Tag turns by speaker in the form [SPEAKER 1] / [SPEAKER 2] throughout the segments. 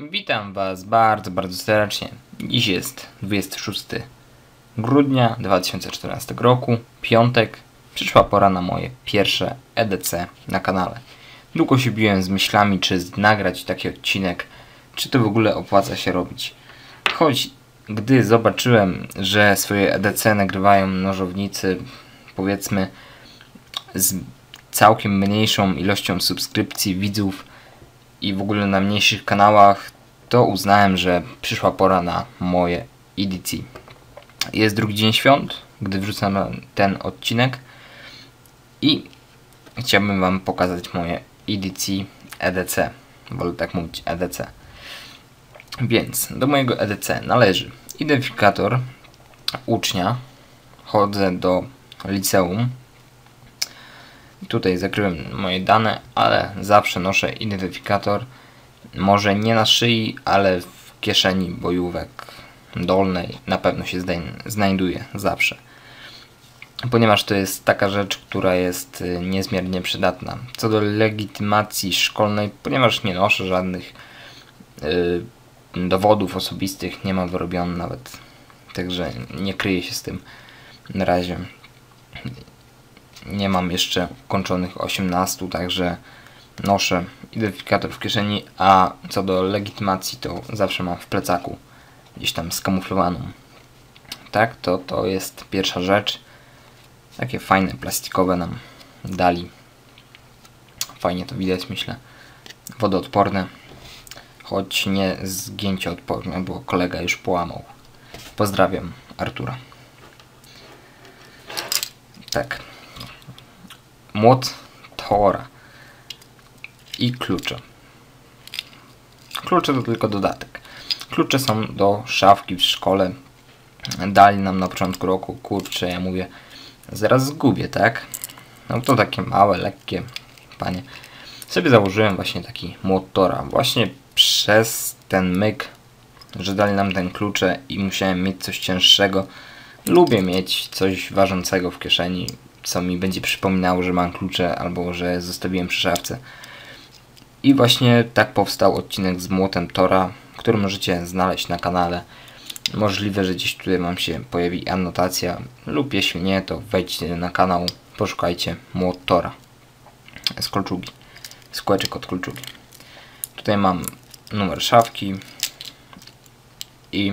[SPEAKER 1] Witam Was bardzo, bardzo serdecznie. Dziś jest 26 grudnia 2014 roku, piątek. Przyszła pora na moje pierwsze EDC na kanale. Długo się biłem z myślami, czy nagrać taki odcinek, czy to w ogóle opłaca się robić. Choć gdy zobaczyłem, że swoje EDC nagrywają nożownicy, powiedzmy, z całkiem mniejszą ilością subskrypcji, widzów, i w ogóle na mniejszych kanałach, to uznałem, że przyszła pora na moje EDC. Jest drugi dzień świąt, gdy wrzucam ten odcinek i chciałbym Wam pokazać moje EDC, EDC. Wolę tak mówić, EDC. Więc do mojego EDC należy identyfikator ucznia. Chodzę do liceum Tutaj zakryłem moje dane, ale zawsze noszę identyfikator. Może nie na szyi, ale w kieszeni bojówek dolnej na pewno się znajduje zawsze. Ponieważ to jest taka rzecz, która jest y, niezmiernie przydatna. Co do legitymacji szkolnej, ponieważ nie noszę żadnych yy, dowodów osobistych, nie mam wyrobiony nawet. Także nie kryję się z tym na razie nie mam jeszcze kończonych 18, także noszę identyfikator w kieszeni, a co do legitymacji to zawsze mam w plecaku, gdzieś tam skamuflowaną. Tak, to, to jest pierwsza rzecz. Takie fajne, plastikowe nam dali. Fajnie to widać, myślę. Wodoodporne, choć nie zgięcie odporne, bo kolega już połamał. Pozdrawiam Artura. Tak, młot Tora i klucze. Klucze to tylko dodatek. Klucze są do szafki w szkole. Dali nam na początku roku, kurczę, ja mówię, zaraz zgubię, tak? No to takie małe, lekkie, panie. Sobie założyłem właśnie taki młot Tora. Właśnie przez ten myk, że dali nam ten klucze i musiałem mieć coś cięższego. Lubię mieć coś ważącego w kieszeni co mi będzie przypominało, że mam klucze albo że zostawiłem przy szafce. I właśnie tak powstał odcinek z młotem Tora, który możecie znaleźć na kanale. Możliwe, że gdzieś tutaj Wam się pojawi anotacja lub jeśli nie, to wejdźcie na kanał, poszukajcie młot Tora z kolczugi, z kółeczek od kolczugi. Tutaj mam numer szafki i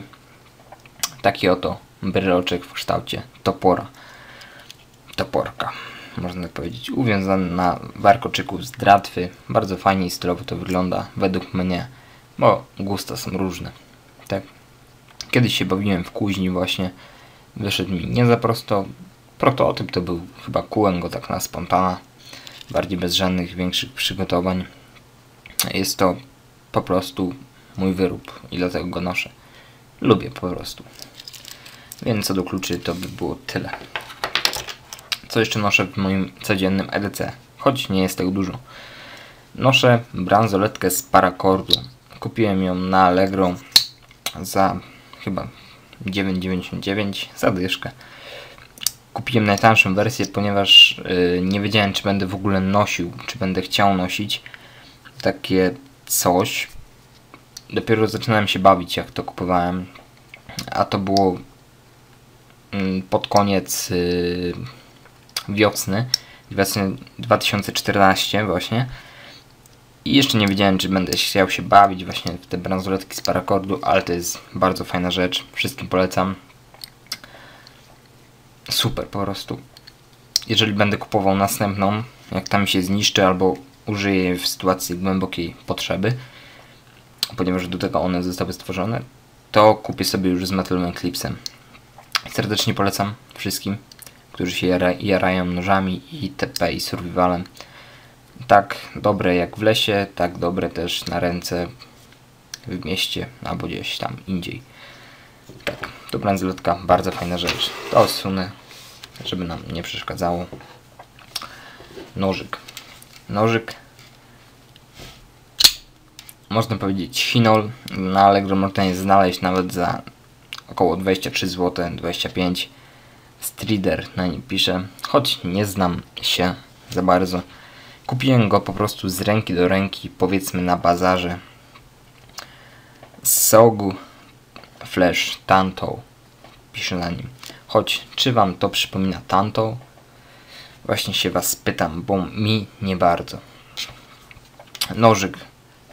[SPEAKER 1] taki oto bryloczek w kształcie topora toporka, można powiedzieć, uwiązany na warkoczyku z dratwy. Bardzo fajnie i stylowo to wygląda, według mnie, bo gusta są różne. Tak. Kiedyś się bawiłem w kuźni właśnie, wyszedł mi nie za prosto. Prototyp to był chyba kułem go tak na spontana, bardziej bez żadnych większych przygotowań. Jest to po prostu mój wyrób i dlatego go noszę. Lubię po prostu. Więc co do kluczy to by było tyle co jeszcze noszę w moim codziennym EDC, choć nie jest tego dużo. Noszę bransoletkę z parakordu. Kupiłem ją na Allegro za chyba 9,99 za dyszkę. Kupiłem najtańszą wersję, ponieważ yy, nie wiedziałem, czy będę w ogóle nosił, czy będę chciał nosić takie coś. Dopiero zaczynałem się bawić, jak to kupowałem. A to było yy, pod koniec yy, wiosny, wiosny 2014 właśnie. I jeszcze nie wiedziałem, czy będę chciał się bawić właśnie w te bransoletki z parakordu, ale to jest bardzo fajna rzecz. Wszystkim polecam. Super po prostu. Jeżeli będę kupował następną, jak tam się zniszczy albo użyję w sytuacji głębokiej potrzeby, ponieważ do tego one zostały stworzone, to kupię sobie już z metalowym klipsem. Serdecznie polecam wszystkim którzy się jarają nożami i TP i survivalem. Tak dobre jak w lesie, tak dobre też na ręce w mieście albo gdzieś tam indziej. Tak, to bransoletka, bardzo fajna rzecz. To odsunę, żeby nam nie przeszkadzało. Nożyk. Nożyk. Można powiedzieć Chinol. Na Allegro można je znaleźć nawet za około 23 zł, 25 Strider na nim pisze, choć nie znam się za bardzo. Kupiłem go po prostu z ręki do ręki, powiedzmy na bazarze. Sogu Flash Tanto pisze na nim. Choć czy wam to przypomina Tanto? Właśnie się was pytam, bo mi nie bardzo. Nożyk,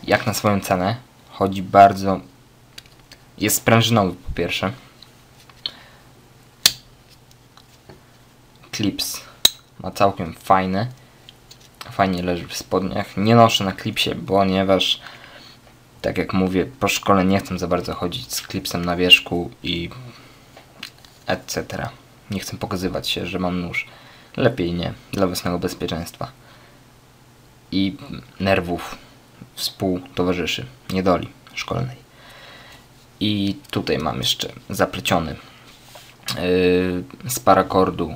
[SPEAKER 1] jak na swoją cenę, chodzi bardzo... Jest sprężynowy po pierwsze. Clips ma całkiem fajne. Fajnie leży w spodniach. Nie noszę na klipsie, ponieważ tak jak mówię, po szkole nie chcę za bardzo chodzić z klipsem na wierzchu i etc. Nie chcę pokazywać się, że mam nóż. Lepiej nie, dla własnego bezpieczeństwa. I nerwów współtowarzyszy, niedoli szkolnej. I tutaj mam jeszcze zapleciony yy, z parakordu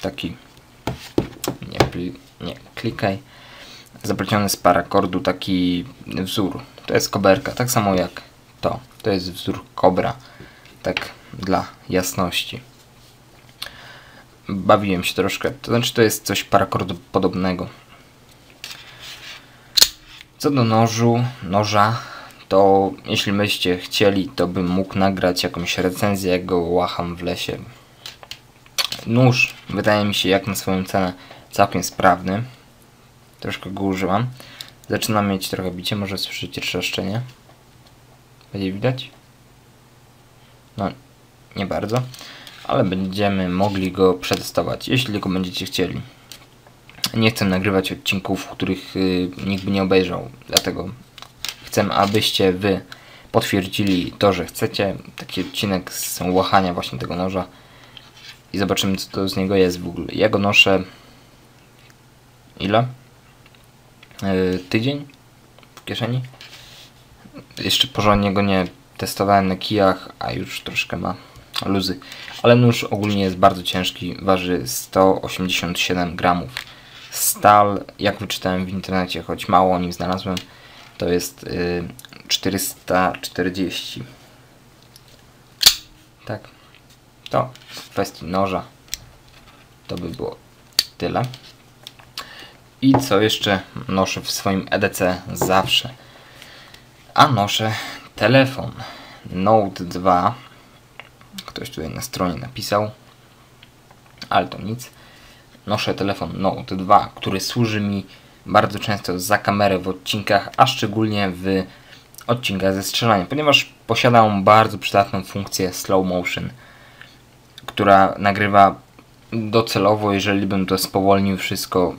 [SPEAKER 1] taki nie, nie klikaj. Zapleciony z parakordu taki wzór. To jest koberka, tak samo jak to. To jest wzór kobra tak dla jasności. Bawiłem się troszkę to znaczy to jest coś parakordu podobnego. Co do nożu, noża to jeśli byście chcieli, to bym mógł nagrać jakąś recenzję, jak go łacham w lesie. Nóż wydaje mi się jak na swoją cenę całkiem sprawny. Troszkę go użyłam. Zaczyna mieć trochę bicie, może słyszycie trzeszczenie. Będzie widać? No, nie bardzo. Ale będziemy mogli go przetestować, jeśli tylko będziecie chcieli. Nie chcę nagrywać odcinków, których y, nikt by nie obejrzał, dlatego chcę, abyście wy potwierdzili to, że chcecie. Taki odcinek z łachania właśnie tego noża i zobaczymy co to z niego jest w ogóle. Ja go noszę ile? Yy, tydzień w kieszeni. Jeszcze porządnie go nie testowałem na kijach, a już troszkę ma luzy. Ale nóż ogólnie jest bardzo ciężki, waży 187 gramów. Stal, jak wyczytałem w internecie, choć mało o nim znalazłem, to jest yy, 440. Tak. To w kwestii noża to by było tyle. I co jeszcze noszę w swoim EDC zawsze? A noszę telefon Note 2. Ktoś tutaj na stronie napisał, ale to nic. Noszę telefon Note 2, który służy mi bardzo często za kamerę w odcinkach, a szczególnie w odcinkach ze strzelania, ponieważ posiada on bardzo przydatną funkcję slow motion która nagrywa docelowo, jeżeli bym to spowolnił wszystko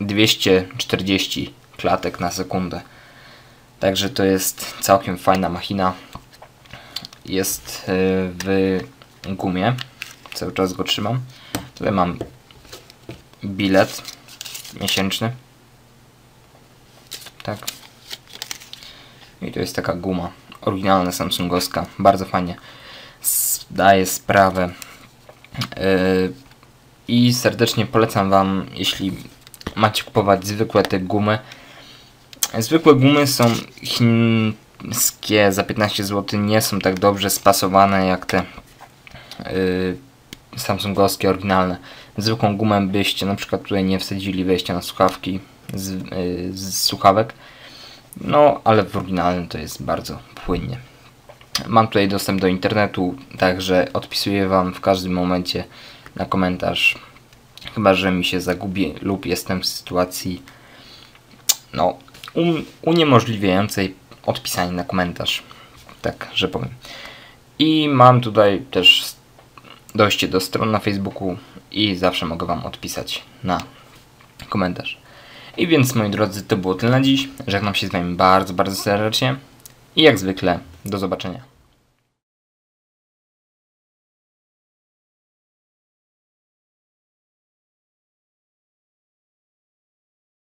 [SPEAKER 1] 240 klatek na sekundę. Także to jest całkiem fajna machina. Jest e, w gumie. Cały czas go trzymam. Tutaj mam bilet miesięczny. Tak. I to jest taka guma oryginalna samsungowska. Bardzo fajnie zdaję sprawę. Yy, I serdecznie polecam Wam, jeśli macie kupować zwykłe te gumy. Zwykłe gumy są chińskie za 15 zł, nie są tak dobrze spasowane jak te yy, samsungowskie, oryginalne. Zwykłą gumę byście na przykład tutaj nie wsadzili wejścia na słuchawki z, yy, z słuchawek. No, ale w oryginalnym to jest bardzo płynnie. Mam tutaj dostęp do internetu, także odpisuję Wam w każdym momencie na komentarz. Chyba, że mi się zagubię lub jestem w sytuacji no, um, uniemożliwiającej odpisanie na komentarz. Tak, że powiem. I mam tutaj też dojście do stron na Facebooku i zawsze mogę Wam odpisać na komentarz. I więc moi drodzy, to było tyle na dziś. Żegnam się z Wami bardzo, bardzo serdecznie. I jak zwykle, do zobaczenia.